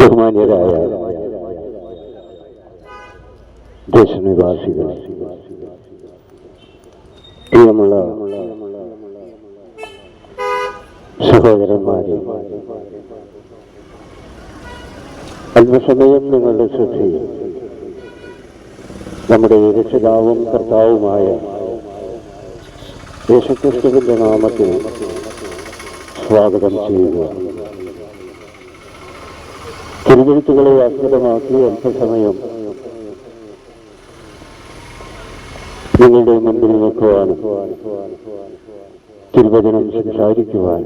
ബഹുമാന്യരായ ദേശനിവാസികൾ പ്രിയമുള്ള സഹോദരന്മാരെ അല്പസമയം നിങ്ങളുടെ ശ്രദ്ധയിൽ നമ്മുടെ രക്ഷിതാവും കർത്താവുമായ യേശുക്രിസ്തുവിന്റെ നാമത്തിൽ സ്വാഗതം ചെയ്യുക. തിരുവഴുത്തുകളെ ആസ്പദമാക്കി അല്പസമയം നിങ്ങളുടെ മുമ്പിൽ നിൽക്കുവാനും തിരുവചനം സംസാരിക്കുവാൻ.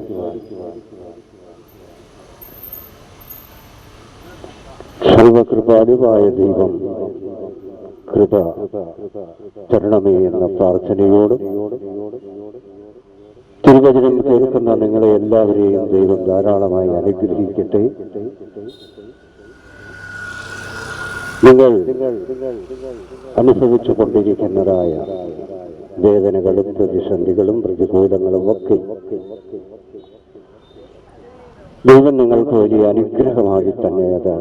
സർവകൃപാലുവായ ദൈവം കൃപ തരണമേ എന്ന പ്രാർത്ഥനയോടും തിരുവചനം കേൾക്കുന്ന നിങ്ങളെ എല്ലാവരെയും ദൈവം ധാരാളമായി അനുഗ്രഹിക്കട്ടെ. നിങ്ങൾ അനുഭവിച്ചു കൊണ്ടിരിക്കുന്നതായ വേദനകളും പ്രതിസന്ധികളും പ്രതികൂലങ്ങളും ഒക്കെ ദൈവം നിങ്ങൾക്ക് വലിയ അനുഗ്രഹമായി തന്നെ അത്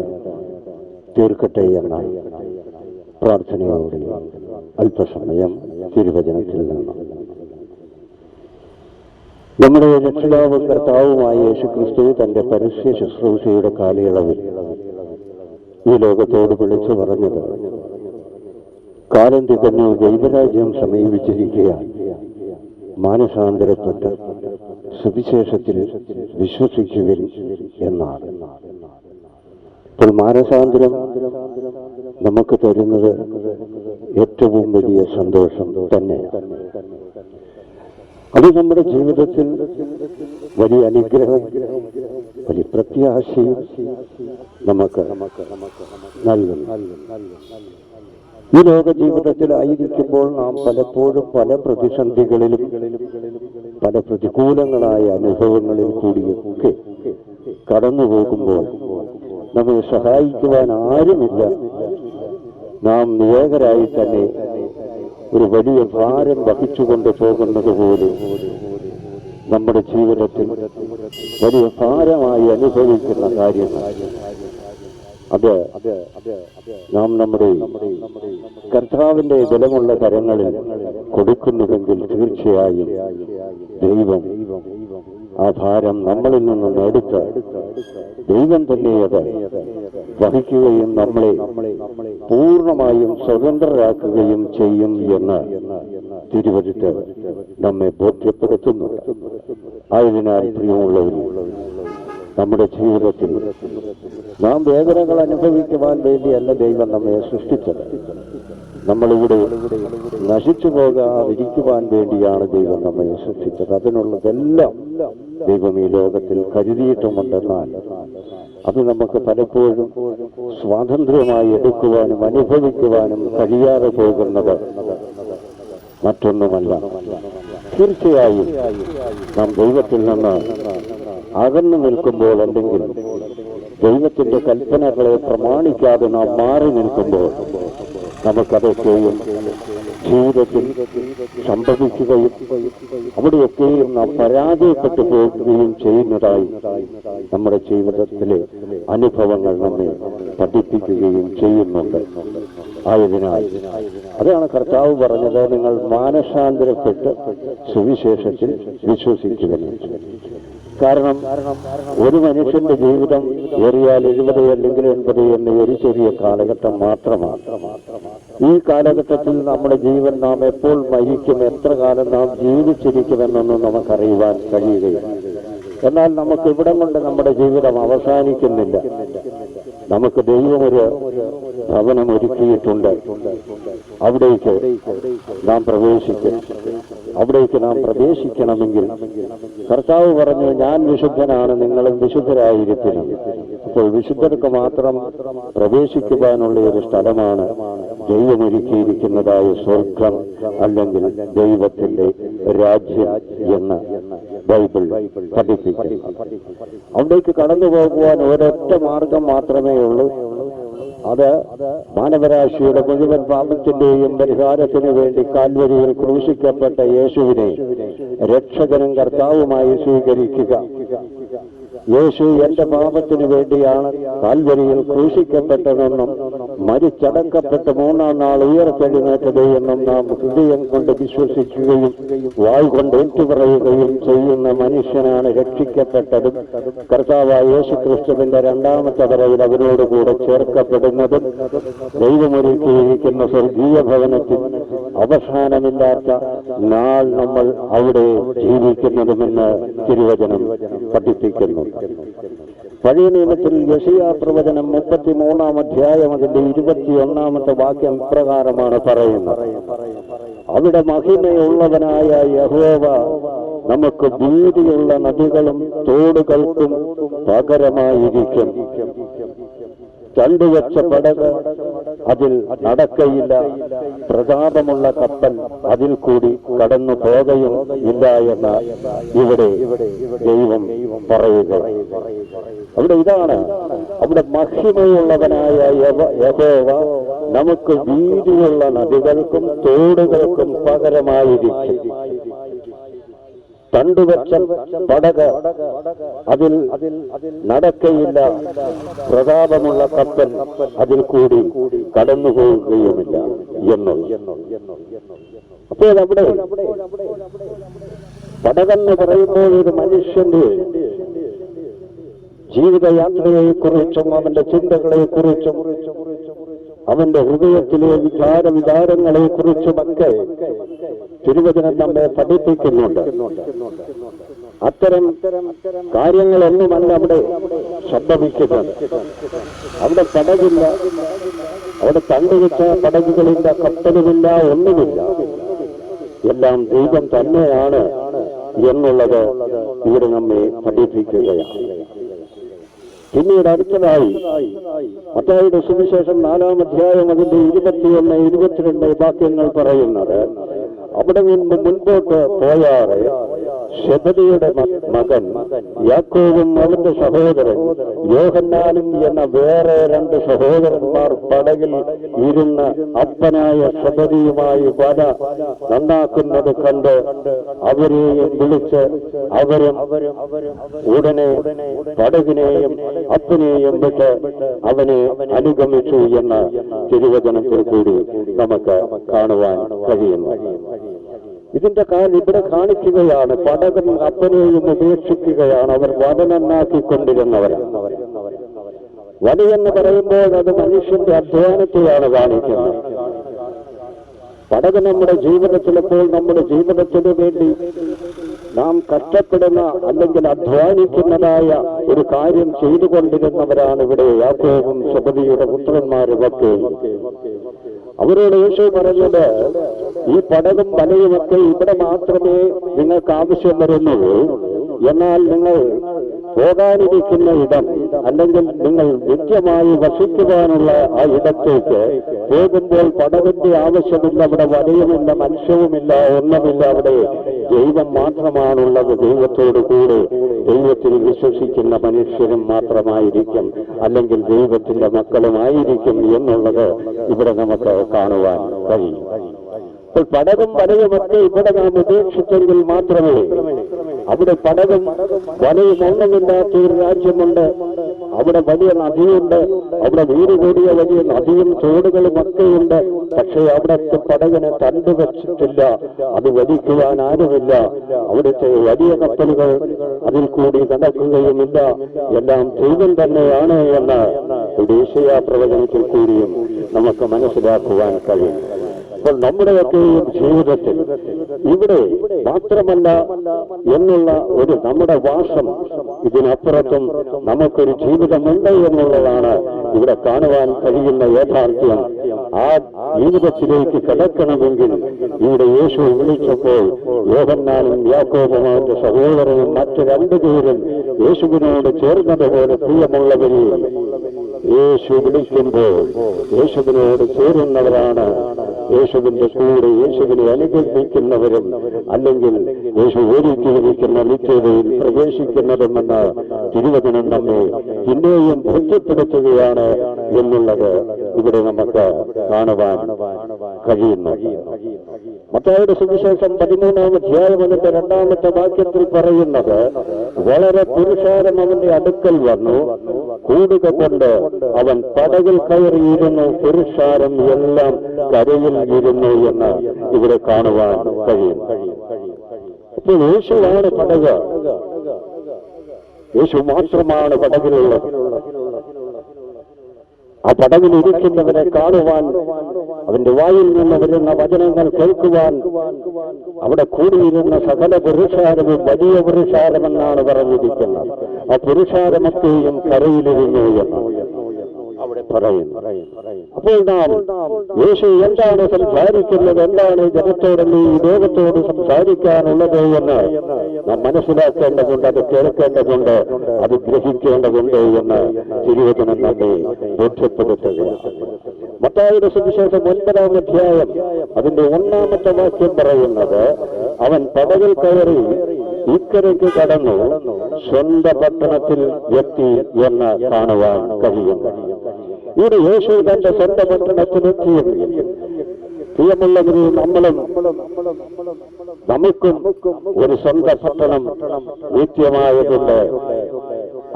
തീർക്കട്ടെ എന്ന പ്രാർത്ഥനയോടെ അല്പസമയം തിരുവചനത്തിൽ നിന്ന് നമ്മുടെ രക്ഷിതാവ് കർത്താവുമായ യേശുക്രിസ്തു തന്റെ പരസ്യ ശുശ്രൂഷയുടെ കാലയളവിൽ ഈ ലോകത്തോട് വിളിച്ചു പറഞ്ഞത് കാലം തികഞ്ഞു ദൈവരാജ്യം സമീപിച്ചിരിക്കുകയാണ്. മാനസാന്തരപ്പെട്ട് സുവിശേഷത്തിൽ വിശ്വസിക്കുവിൻ എന്നാണ്. ഇപ്പോൾ മാനസാന്തരം നമുക്ക് തരുന്നത് ഏറ്റവും വലിയ സന്തോഷം തന്നെയാണ്. അത് നമ്മുടെ ജീവിതത്തിൽ വലിയ അനുഗ്രഹം വലിയ പ്രത്യാശയും നമുക്ക് നൽകും ഈ ലോക ജീവിതത്തിലായിരിക്കുമ്പോൾ നാം പലപ്പോഴും പല പ്രതിസന്ധികളിലും പല പ്രതികൂലങ്ങളായ അനുഭവങ്ങളിൽ കൂടിയൊക്കെ കടന്നു പോകുമ്പോൾ നമ്മെ സഹായിക്കുവാൻ ആരുമില്ല. നാം നിയോഗരായി തന്നെ ഒരു വലിയ ഭാരം വഹിച്ചുകൊണ്ട് പോകുന്നത് പോലെ നമ്മുടെ ജീവിതത്തിൽ വലിയ ഭാരമായി അനുഭവിക്കുന്ന കാര്യങ്ങൾ. അത് നാം നമ്മുടെ കർത്താവിന്റെ ബലമുള്ള കരങ്ങളിൽ കൊടുക്കുന്നുവെങ്കിൽ തീർച്ചയായും ദൈവം ആ ഭാരം നമ്മളിൽ നിന്ന് നേടിച്ച ദൈവം തന്നെ അത് വഹിക്കുകയും നമ്മളെ പൂർണമായും സ്വതന്ത്രരാക്കുകയും ചെയ്യും എന്ന് തിരുവഴുത്ത് നമ്മെ ബോധ്യപ്പെടുത്തുന്നു. ആയതിനാൽ പ്രിയമുള്ളവരും നമ്മുടെ ജീവിതത്തിൽ. നാം വേദനകൾ അനുഭവിക്കുവാൻ വേണ്ടിയല്ല ദൈവം നമ്മെ സൃഷ്ടിച്ചത്. നമ്മളിവിടെ നശിച്ചു പോകാതിരിക്കുവാൻ വേണ്ടിയാണ് ദൈവം നമ്മെ സൃഷ്ടിച്ചത്. അതിനുള്ളതെല്ലാം ദൈവം ഈ ലോകത്തിൽ കരുതിയിട്ടുമുണ്ടെന്നാൽ അത് നമുക്ക് പലപ്പോഴും സ്വാതന്ത്ര്യമായി എടുക്കുവാനും അനുഭവിക്കുവാനും കഴിയാതെ പോകുന്നത് മറ്റൊന്നുമല്ല. തീർച്ചയായും നാം ദൈവത്തിൽ നിന്ന് അകന്നു നിൽക്കുമ്പോൾ അല്ലെങ്കിൽ ദൈവത്തിന്റെ കൽപ്പനകളെ പ്രമാണിക്കാതെ നാം മാറി നിൽക്കുമ്പോൾ നമുക്കതൊക്കെയും ജീവിതത്തിൽ സംഭവിക്കുകയും അവിടെയൊക്കെയും നാം പരാജയപ്പെട്ടു പോകുകയും ചെയ്യുന്നതായി നമ്മുടെ ജീവിതത്തിലെ അനുഭവങ്ങൾ നമ്മെ പഠിപ്പിക്കുകയും ചെയ്യുന്നുണ്ട്. ആയതിനാൽ അതാണ് കർത്താവ് പറഞ്ഞത് നിങ്ങൾ മാനസാന്തരപ്പെട്ട് സുവിശേഷത്തിൽ വിശ്വസിക്കുമെന്ന് കാരണം ഒരു മനുഷ്യന്റെ ജീവിതം ഏറിയാൽ എഴുപത് അല്ലെങ്കിൽ എൺപത് എന്ന ഒരു ചെറിയ കാലഘട്ടം മാത്രമാണ്. ഈ കാലഘട്ടത്തിൽ നമ്മുടെ ജീവൻ നാം എപ്പോൾ മരിക്കും എത്ര കാലം നാം ജീവിച്ചിരിക്കുമെന്നൊന്നും നമുക്കറിയുവാൻ കഴിയുകയില്ല. എന്നാൽ നമുക്ക് ഇവിടം കൊണ്ട് നമ്മുടെ ജീവിതം അവസാനിക്കുന്നില്ല. നമുക്ക് ദൈവം ഒരു ഭവനം ഒരുക്കിയിട്ടുണ്ട്. അവിടേക്ക് നാം പ്രവേശിക്കും. അവിടേക്ക് നാം പ്രവേശിക്കണമെങ്കിൽ കർത്താവ് പറഞ്ഞു ഞാൻ വിശുദ്ധനാണ് നിങ്ങളും വിശുദ്ധരായിരിക്കണം. അപ്പോൾ വിശുദ്ധർക്ക് മാത്രം പ്രവേശിക്കുവാനുള്ള ഒരു സ്ഥലമാണ് ദൈവമൊരുക്കിയിരിക്കുന്നതായ സ്വർഗം അല്ലെങ്കിൽ ദൈവത്തിന്റെ രാജ്യം എന്ന് ബൈബിൾ പഠിപ്പിക്കുന്നു. അവിടേക്ക് കടന്നു പോകുവാൻ ഒരൊറ്റ മാർഗം മാത്രമേ ഉള്ളൂ. അത് മാനവരാശിയുടെ മുഴുവൻ പാപത്തിന്റെയും പരിഹാരത്തിനു വേണ്ടി കാൽവരിയിൽ ക്രൂശിക്കപ്പെട്ട യേശുവിനെ രക്ഷകനും കർത്താവുമായി സ്വീകരിക്കുക. യേശു എന്റെ പാപത്തിനു വേണ്ടിയാണ് കാൽവരിയിൽ ക്രൂശിക്കപ്പെട്ടതെന്നും മരിച്ചടക്കപ്പെട്ട് മൂന്നാം നാൾ ഉയർത്തെഴുന്നേറ്റത് എന്നും നാം ഹൃദയം കൊണ്ട് വിശ്വസിക്കുകയും വായ് കൊണ്ട് ഏറ്റുപറയുകയും ചെയ്യുന്ന മനുഷ്യനാണ് രക്ഷിക്കപ്പെട്ടതും കർത്താവായ യേശു ക്രിസ്തുവിന്റെ രണ്ടാമത്തെ വരയിൽ അവരോടുകൂടെ ചേർക്കപ്പെടുന്നതും ദൈവമൊരുക്കിയിരിക്കുന്ന സ്വർഗീയ ഭവനത്തിൽ അവസാനമില്ലാത്ത നാൾ നമ്മൾ അവിടെ ജീവിക്കുന്നതുമെന്ന് തിരുവചനം പഠിപ്പിക്കുന്നു. പഴയ നിയമത്തിൽ യശയാ പ്രവചനം മുപ്പത്തി മൂന്നാം അധ്യായം അതിന്റെ ഇരുപത്തിയൊന്നാമത്തെ വാക്യം ഇപ്രകാരമാണ് പറയുന്നത്. അവിടെ മഹിമയുള്ളവനായ യഹോവ നമുക്ക് ഭീതിയുള്ള നദികളും തോടുകൾക്കും പകരമായിരിക്കും. ചണ്ടുവച്ച പടക് അതിൽ നടക്കയില്ല. പ്രതാപമുള്ള കപ്പൽ അതിൽ കൂടി കടന്നു പോകുകയും ഇല്ല എന്ന ഇവിടെ ദൈവം പറയുക. അവിടെ ഇതാണ് അവിടെ മഹിമയുള്ളവനായ യഹോവ നമുക്ക് വീതിയുള്ള നദികൾക്കും തോടുകൾക്കും പകരമായിരിക്കും. തണ്ടുവച്ച പടക അതിൽ നടക്കയില്ല. പ്രതാപമുള്ള കപ്പൽ അതിൽ കൂടി കടന്നു പോവുകയുമില്ല എന്ന് അപ്പോൾ അവിടെ പടകെന്ന് പറയുമ്പോൾ ഒരു മനുഷ്യന്റെ ജീവിതയാത്രയെക്കുറിച്ചും അവന്റെ ചിന്തകളെക്കുറിച്ചും അവന്റെ ഹൃദയത്തിലെ വിചാര വിചാരങ്ങളെ കുറിച്ചുമൊക്കെ തിരുവചനം നമ്മെ പഠിപ്പിക്കുന്നുണ്ട്. അത്തരം കാര്യങ്ങളൊന്നുമല്ല അവിടെ സംഭവിക്കുന്നത്. അവിടെ പടകില്ല. അവിടെ തണ്ടുവെച്ച പടകുകളില്ല കപ്പലുമില്ല ഒന്നുമില്ല. എല്ലാം ദൈവം തന്നെയാണ് എന്നുള്ളത് ഇവിടെ നമ്മെ പഠിപ്പിക്കുകയാണ്. പിന്നീട് അടുത്തതായി മത്തായിയുടെ സുവിശേഷം നാലാം അധ്യായം അതിന്റെ ഇരുപത്തിയൊന്ന് ഇരുപത്തിരണ്ട് വാക്യങ്ങൾ പറയുന്നത് അവിടെ നിന്ന് മുൻപോട്ട് പോയാറ് ശബദിയുടെ മകൻ യാക്കോവും അവന്റെ സഹോദരൻ യോഹന്നാനും എന്ന വേറെ രണ്ട് സഹോദരന്മാർ പടകിൽ ഇരുന്ന് അപ്പനായ ഷബദിയുമായി വല നന്നാക്കുന്നത് കണ്ട് അവരെയും വിളിച്ച് അവരും ഉടനെ പടകിനെയും അപ്പനെയും വിട്ട് അവനെ അനുഗമിച്ചു എന്ന തിരുവചനത്തിൽ കൂടി നമുക്ക് കാണുവാൻ കഴിയുന്നു. ഇതിന്റെ കാര്യം ഇവിടെ കാണിക്കുകയാണ്. പടകൻ അപ്പനെയും ഉപേക്ഷിക്കുകയാണ്. അവർ വടനന്നാക്കിക്കൊണ്ടിരുന്നവർ വടിയെന്ന് പറയുമ്പോൾ അത് മനുഷ്യന്റെ അധ്വാനത്തെയാണ് കാണിക്കുന്നത്. പടക് നമ്മുടെ ജീവിതത്തിലപ്പോൾ നമ്മുടെ ജീവിതത്തിന് വേണ്ടി നാം കഷ്ടപ്പെടുന്ന അല്ലെങ്കിൽ അധ്വാനിക്കുന്നതായ ഒരു കാര്യം ചെയ്തുകൊണ്ടിരുന്നവരാണ് ഇവിടെ യാക്കോവും ശബദിയുടെ പുത്രന്മാരും ഒക്കെ അവരോട് യേശു പറഞ്ഞത് ഈ പടകും വലയുമൊക്കെ ഇവിടെ മാത്രമേ നിങ്ങൾക്ക് ആവശ്യം വരുന്നുള്ളൂ. എന്നാൽ നിങ്ങൾ പോകാനിരിക്കുന്ന ഇടം അല്ലെങ്കിൽ നിങ്ങൾ നിത്യമായി വസിക്കുവാനുള്ള ആ ഇടത്തേക്ക് പോകുമ്പോൾ പടവിന്റെ ആവശ്യമില്ല അവിടെ വലയുമില്ല മനുഷ്യവുമില്ല ഒന്നുമില്ല അവിടെ ദൈവം മാത്രമാണുള്ളത്. ദൈവത്തോടു കൂടെ ദൈവത്തിൽ വിശ്വസിക്കുന്ന മനുഷ്യരും മാത്രമായിരിക്കും അല്ലെങ്കിൽ ദൈവത്തിന്റെ മക്കളുമായിരിക്കും എന്നുള്ളത് ഇവിടെ നമുക്ക് കാണുവാൻ കഴിയും. അപ്പോൾ പടകും വലയുമൊക്കെ ഇവിടെ നാം ഉപേക്ഷിച്ചെങ്കിൽ മാത്രമേ അവിടെ പടകും വലയും ഒന്നുമില്ലാത്ത ഒരു രാജ്യമുണ്ട്. അവിടെ വലിയ നദിയുണ്ട്. അവിടെ വീട് കൂടിയ വലിയ നദിയും തോടുകളും ഒക്കെയുണ്ട്. പക്ഷേ അവിടത്തെ പടകിനെ തണ്ട് വെച്ചിട്ടില്ല. അത് വലിക്കുവാൻ ആരുമില്ല. അവിടുത്തെ വലിയ കപ്പലുകൾ അതിൽ കൂടി നടക്കുകയുമില്ല. എല്ലാം ദൈവം തന്നെയാണ് എന്ന് ദേശീയ പ്രവചനത്തിൽ കൂടിയും നമുക്ക് മനസ്സിലാക്കുവാൻ കഴിയും. അപ്പോൾ നമ്മുടെയൊക്കെയും ജീവിതത്തിൽ ഇവിടെ മാത്രമല്ല എന്നുള്ള ഒരു നമ്മുടെ വാസം ഇതിനപ്പുറത്തും നമുക്കൊരു ജീവിതമുണ്ട് എന്നുള്ളതാണ് ഇവിടെ കാണുവാൻ കഴിയുന്ന യാഥാർത്ഥ്യം. ആ ജീവിതത്തിലേക്ക് കിടക്കണമെങ്കിൽ ഇവിടെ യേശു വിളിച്ചപ്പോൾ യോഹന്നാനും യാക്കോബും അവന്റെ സഹോദരനും മറ്റു രണ്ടുപേരും യേശുവിനോട് ചേർന്നതുപോലെ പ്രിയമുള്ളവരെയും യേശു വിളിക്കുമ്പോൾ യേശുവിനോട് ചേരുന്നവരാണ് യേശുവിന്റെ കൂടെ യേശുവിനെ അനുഗ്രഹിക്കുന്നവരും അല്ലെങ്കിൽ യേശു ഒരുക്കിയിരിക്കുന്ന നിത്യതയിൽ പ്രവേശിക്കുന്നതുമെന്ന് തിരുവചനം നമ്മെ പിന്നെയും ബോധ്യപ്പെടുത്തുകയാണ് എന്നുള്ളത് ഇവിടെ നമുക്ക് കാണുവാൻ കഴിയുന്നു. മത്തായുടെ സുവിശേഷം പതിമൂന്നാം അധ്യായം എന്നിട്ട് രണ്ടാമത്തെ വാക്യത്തിൽ പറയുന്നത് വളരെ പുരുഷാരം അവന്റെ അടുക്കൽ വന്നു കൂടുക കൊണ്ട് അവൻ പടകിൽ കയറിയിരുന്നു പുരുഷാരം എല്ലാം കരയിൽ ഇരുന്നു എന്ന് ഇവിടെ കാണുവാൻ കഴിയും. അപ്പോൾ യേശുവാണ് പടക്. യേശു മാത്രമാണ് പടകിലുള്ളത്. ആ പടകിൽ ഇരിക്കുന്നവരെ കാണുവാൻ അവന്റെ വായിൽ നിന്ന് വരുന്ന വചനങ്ങൾ കേൾക്കുവാൻ അവിടെ കൂടിയിരുന്ന സകല പുരുഷാരവും വലിയ പുരുഷാരമെന്നാണ് പറഞ്ഞിരിക്കുന്നത്. ആ പുരുഷാരമത്തെയും കരയിലിരുന്നു എന്ന് അവിടെ പറയുന്നു. അപ്പോൾ നാം യേശു എന്താണ് സംസാരിക്കുന്നത്? എന്താണ് ജനത്തോടല്ലേ ഈ ലോകത്തോട് സംസാരിക്കാനുള്ളത് എന്ന് നാം മനസ്സിലാക്കേണ്ടതുണ്ട് അത് കേൾക്കേണ്ടതുണ്ട് അത് ഗ്രഹിക്കേണ്ടതുണ്ട് എന്ന് തിരുവചനം നമ്മെ ബോധ്യപ്പെടുത്തുകയാണ്. മത്തായുടെ സുവിശേഷം ഒൻപതാം അധ്യായം അതിന്റെ ഒന്നാമത്തെ വാക്യം പറയുന്നത് അവൻ പടകിൽ കയറി ഇക്കരയ്ക്ക് കടന്നു സ്വന്തം പട്ടണത്തിൽ എത്തി എന്ന് കാണുവാൻ കഴിയും ഇത് യേശു തന്റെ സ്വന്തം പട്ടണത്തിലെത്തിയെങ്കിൽ പ്രിയമുള്ളവരെ നമ്മളും നമുക്കും ഒരു സ്വന്തം പട്ടണം നിത്യമായതുണ്ട്.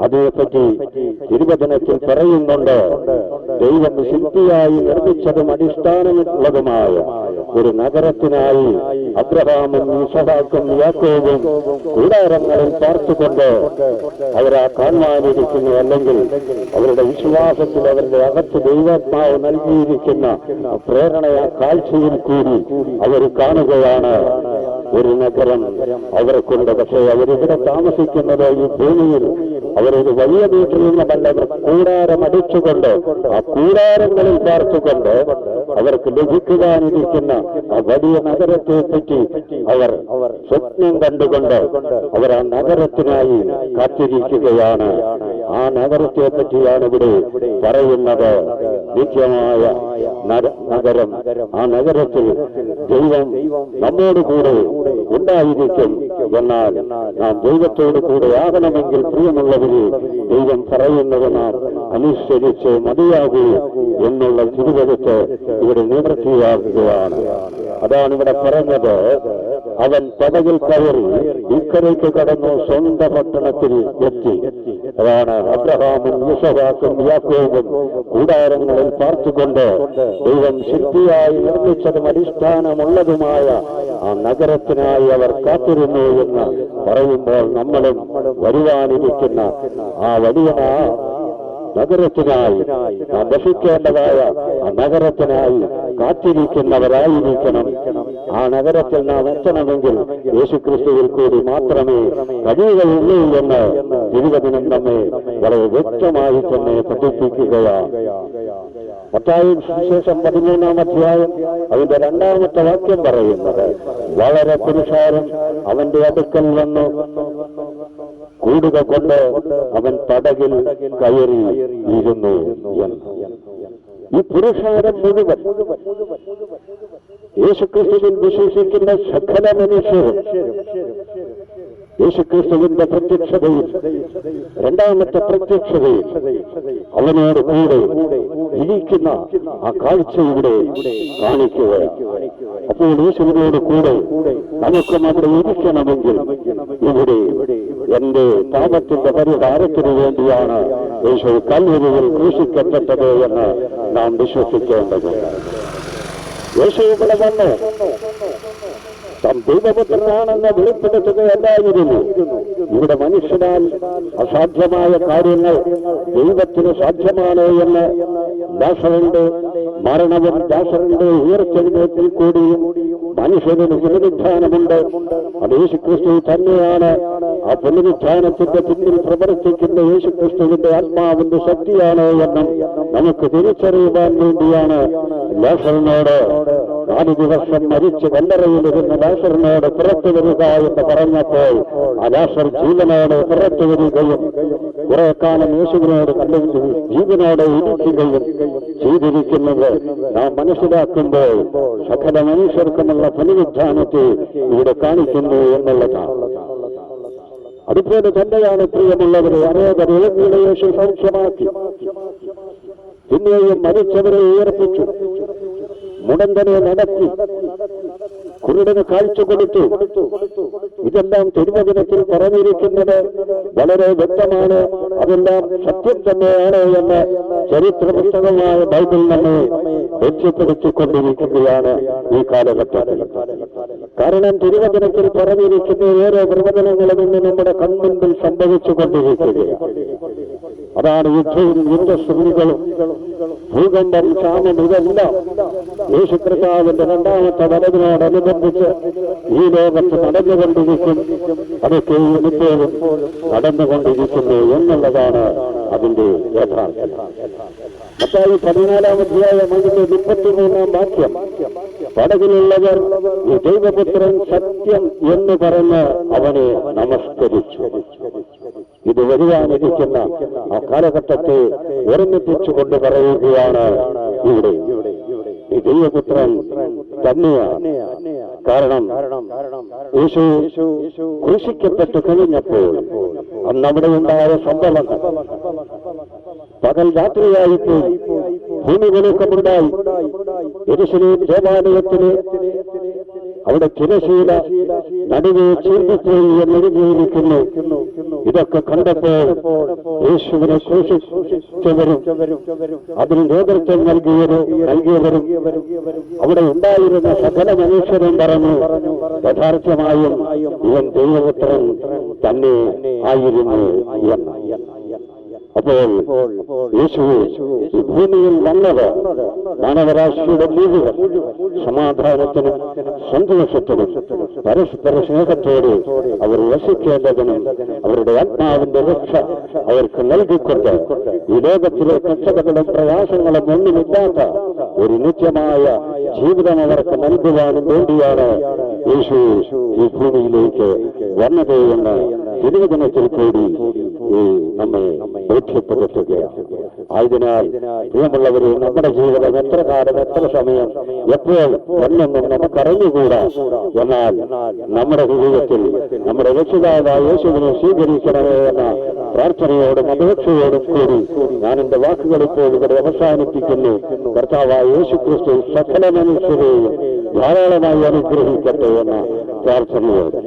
അതേപ്പറ്റി തിരുവചനത്തിൽ പറയുന്നുണ്ട്. ദൈവം ശില്പിയായി നിർമ്മിച്ചതും അടിസ്ഥാനമുള്ളതുമായ ഒരു നഗരത്തിനായി അബ്രഹാമും ഇസഹാക്കും യാക്കോവും കൂടാരങ്ങളിൽ പാർത്തുകൊണ്ട് അവരാ കാണുവാനിരിക്കുന്നു. അല്ലെങ്കിൽ അവരുടെ വിശ്വാസത്തിൽ അവരുടെ അകത്ത് ദൈവാത്മാവ് നൽകിയിരിക്കുന്ന പ്രേരണയാ കാഴ്ചയിൽ കൂടി അവർ കാണുകയാണ്. ഒരു നഗരം അവർക്കുണ്ട് പക്ഷേ അവരിവിടെ താമസിക്കുന്നത് ഈ ഭൂമിയിൽ അവരൊരു വലിയ വീട്ടിൽ നിന്ന് അവർ കൂടാരം അടിച്ചുകൊണ്ട് ആ കൂടാരങ്ങളിൽ പാർത്തുകൊണ്ട് അവർക്ക് ലഭിക്കുവാനിരിക്കുന്ന ആ വലിയ നഗരത്തെ പറ്റി അവർ സ്വപ്നം കണ്ടുകൊണ്ട് അവർ ആ നഗരത്തിനായി കാത്തിരിക്കുകയാണ്. ആ നഗരത്തെ പറ്റിയാണ് ഇവിടെ പറയുന്നത്. നിത്യമായ നഗരം ആ നഗരത്തിൽ ദൈവം നമ്മോട് കൂടെ ഉണ്ടായിരിക്കും. എന്നാൽ നാം ദൈവത്തോട് കൂടെ ആകണമെങ്കിൽ പ്രിയമുള്ളവരെ ദൈവം പറയുന്നത് നാം അനുസരിച്ച് മതിയാകൂ എന്നുള്ള തിരുവഴുത്ത് ഇവിടെ നിവൃത്തിയാകുകയാണ് അതാണ് ഇവിടെ പറഞ്ഞത് അവൻ പടകിൽ കയറി ഇക്കരയ്ക്ക് കടന്നു സ്വന്തം പട്ടണത്തിൽ എത്തി അതാണ് അബ്രഹാമും യുസഹാക്കും യാക്കോബും കൂടാരങ്ങളിൽ പാർത്തുകൊണ്ട് ദൈവം ശില്പിയായി നിർമ്മിച്ചതും അടിസ്ഥാനമുള്ളതുമായ ആ നഗരത്തിനായി അവർ കാത്തിരുന്നു എന്ന് പറയുമ്പോൾ നമ്മളും വരുവാനിരിക്കുന്ന ആ വലിയ നഗരത്തിനായി നാം ആ നഗരത്തിനായി കാത്തിരിക്കുന്നവരായിരിക്കണം. ആ നഗരത്തിൽ നാം എത്തണമെങ്കിൽ യേശുക്രിസ്തുവിൽ കൂടി മാത്രമേ കഴിയുകയുള്ളൂ എന്ന് തിരുവചനം നമ്മെ വളരെ വ്യക്തമായി തന്നെ പഠിപ്പിക്കുകയാണ്. മത്തായും സുവിശേഷം പതിമൂന്നാം അധ്യായം അതിന്റെ രണ്ടാമത്തെ വാക്യം പറയുന്നത്. വളരെ പുരുഷാരം അവന്റെ അടുക്കൽ വന്നു. കൂടുക കൊണ്ട് അവൻ തടകിൽ കയറി ഇരുന്നു ഈ പുരുഷാരം മുഴുവൻ യേശുക്രിസ്തുവിൽ വിശ്വസിക്കുന്ന സകല മനുഷ്യരും യേശുക്രിസ്തുവിന്റെ പ്രത്യക്ഷതയിൽ രണ്ടാമത്തെ പ്രത്യക്ഷതയിൽ അവനോട് കൂടെ ഇരിക്കുന്ന ആ കാഴ്ച ഇവിടെ കാണിക്കുക അപ്പോൾ യേശുവിനോട് കൂടെ നമുക്കും അവിടെ ഇരിക്കണമെങ്കിൽ ഇവിടെ എന്റെ പാപത്തിന്റെ പരിഹാരത്തിനു വേണ്ടിയാണ് യേശു കല്ലുരുവിൽ ക്രൂശിക്കപ്പെട്ടത് എന്ന് നാം വിശ്വസിക്കേണ്ടത് യേശു ഇവിടെ വന്ന്. ദൈവപുത്രനാണെന്ന് വെളിപ്പെടുത്തുകയല്ലായിരുന്നു ഇവിടെ മനുഷ്യനാൽ അസാധ്യമായ കാര്യങ്ങൾ ദൈവത്തിന് സാധ്യമാണ് എന്ന് ദാസറിന്റെ മരണവും ദാസറിന്റെ ഉയർച്ചെഴുന്നേറ്റിൽ കൂടിയും മനുഷ്യന് പുനരുദ്ധാനമുണ്ട്. അത് യേശുക്രിസ്തു തന്നെയാണ്. ആ പുനരുദ്ധാനത്തിന്റെ പിന്നിൽ പ്രവർത്തിക്കുന്ന യേശുക്രിസ്തുവിന്റെ ആത്മാവിന്റെ ശക്തിയാണ് എന്നും നമുക്ക് തിരിച്ചറിയുവാൻ വേണ്ടിയാണ് ലാസറിനോട് നാല് ദിവസം മരിച്ച് കല്ലറയിലിരുന്ന് ലാഷറിനോട് പുറത്തു വരിക എന്ന് പറഞ്ഞപ്പോൾ ആ ലാസർ ജീവനോട് പുറത്തു വരികയും കുറെ കാലം യേശുവിനോട് കണ്ടു ജീവനോട് ഇരിക്കുകയും ചെയ്തിരിക്കുന്നത് നാം മനസ്സിലാക്കുമ്പോൾ സകല മനുഷ്യർക്കുമുള്ള പുനരുദ്ധാനത്തെ ഇവിടെ കാണിക്കുന്നു എന്നുള്ളതാണ്. അതുപോലെ തന്നെയാണ് പ്രിയമുള്ളവരെ അനേകം ഇളങ്ങിയ യേശു സൗഖ്യമാക്കി. പിന്നെയും മരിച്ചവരെ ഉയർപ്പിച്ചു. മുടന്തനെ നടത്തി. കുരുടന് കാഴ്ച കൊടുത്തു. ഇതെല്ലാം തിരുവചനത്തിൽ പറഞ്ഞിരിക്കുന്നത് വളരെ വ്യക്തമാണ്. അതെല്ലാം സത്യം തന്നെയാണ് എന്ന് ചരിത്ര പുസ്തകമായ ബൈബിൾ നമ്മെ ബോധ്യപ്പെടുത്തിക്കൊണ്ടിരിക്കുകയാണ് ഈ കാലഘട്ടത്തിൽ. കാരണം തിരുവചനത്തിൽ പറഞ്ഞിരിക്കുന്ന ഓരോ പ്രവചനങ്ങളും ഇന്ന് നമ്മുടെ കൺമുൻപിൽ സംഭവിച്ചു കൊണ്ടിരിക്കുകയാണ് അതാണ് യുദ്ധവും യുദ്ധശ്രുതികളും ഭൂകമ്പം ക്ഷാമം ഇതെല്ലാം യേശുക്രിതാവിന്റെ രണ്ടാമത്തെ വരവിനോടനുബന്ധിച്ച് ഈ ലോകത്ത് നടന്നുകൊണ്ടിരിക്കും. അതൊക്കെ ഇപ്പോഴും നടന്നുകൊണ്ടിരിക്കുന്നു എന്നുള്ളതാണ് അതിന്റെ യഥാർത്ഥം. മത്തായി പതിനാലാം അധ്യായം അതിന്റെ മുപ്പത്തിമൂന്നാം വാക്യം. പടകിലുള്ളവർ ദൈവപുത്രൻ സത്യം എന്ന് പറഞ്ഞ് അവനെ നമസ്കരിച്ചു. ഇത് വരുവാനിരിക്കുന്ന ആ കാലഘട്ടത്തെ ഓർമ്മിപ്പിച്ചുകൊണ്ട് പറയുകയാണ് ഇവിടെ. ഈ ദൈവപുത്രൻ തന്നെയാണ് കാരണം യേശു ക്രൂശിക്കപ്പെട്ട് കഴിഞ്ഞപ്പോൾ അന്ന് അവിടെ ഉണ്ടായ സംഭവങ്ങൾ. പകൽ രാത്രിയായിപ്പോയി ഭൂമി വെളുക്കമുണ്ടായി യെരുശലേം ദേവാലയത്തിന് അവിടെ തിരശീല നടുവെ ചീർന്നിപ്പോയി എന്നെഴുതിയിരിക്കുന്നു ഇതൊക്കെ കണ്ടപ്പോൾ യേശുവിനെ സൂക്ഷിച്ചവരും അതിന് നേതൃത്വം നൽകിയവരും നൽകിയവരും അവിടെ ഉണ്ടായിരുന്ന സകല മനുഷ്യരും പറഞ്ഞു യഥാർത്ഥമായും ഇവൻ ദൈവപുത്രൻ തന്നെ ആയിരുന്നു എന്ന്. അപ്പോൾ യേശു ഭൂമിയിൽ വന്നത് മാനവരാശിയുടെ മുഴുവൻ സമാധാനത്തിനും സന്തോഷത്തിനും പരസ്പര സ്നേഹത്തോട് അവർ വസിക്കേണ്ടതിനും അവരുടെ ആത്മാവിന്റെ രക്ഷ അവർക്ക് നൽകിക്കൊണ്ട് ഈ ലോകത്തിലെ കഷ്ടതകളും പ്രയാസങ്ങളും ഒന്നുമില്ലാത്ത ഒരു നിത്യമായ ജീവിതം അവർക്ക് നൽകുവാനും വേണ്ടിയാണ് യേശു ഈ ഭൂമിയിലേക്ക് വന്നത് എന്ന് തിരുവചനത്തിൽ കൂടി നമ്മെ ബോധ്യപ്പെടുത്തുകയാണ് ആയതിനാൽ പ്രിയമുള്ളവരെ നമ്മുടെ ജീവിതം എത്ര കാലം എത്ര സമയം എപ്പോൾ എന്നൊന്നും നമുക്കറിഞ്ഞുകൂടാ എന്നാൽ നമ്മുടെ ജീവിതത്തിൽ നമ്മുടെ രക്ഷിതാവായ യേശുവിനെ സ്വീകരിക്കണമേ എന്ന പ്രാർത്ഥനയോടും അപേക്ഷയോടും കൂടി ഞാൻ എന്റെ വാക്കുകൾ ഇപ്പോൾ ഇവിടെ അവസാനിപ്പിക്കുന്നു. കർത്താവായ യേശു ക്രിസ്തു സകല മനുഷ്യരെയും ധാരാളമായി അനുഗ്രഹിക്കട്ടെ എന്ന പ്രാർത്ഥനയോട്.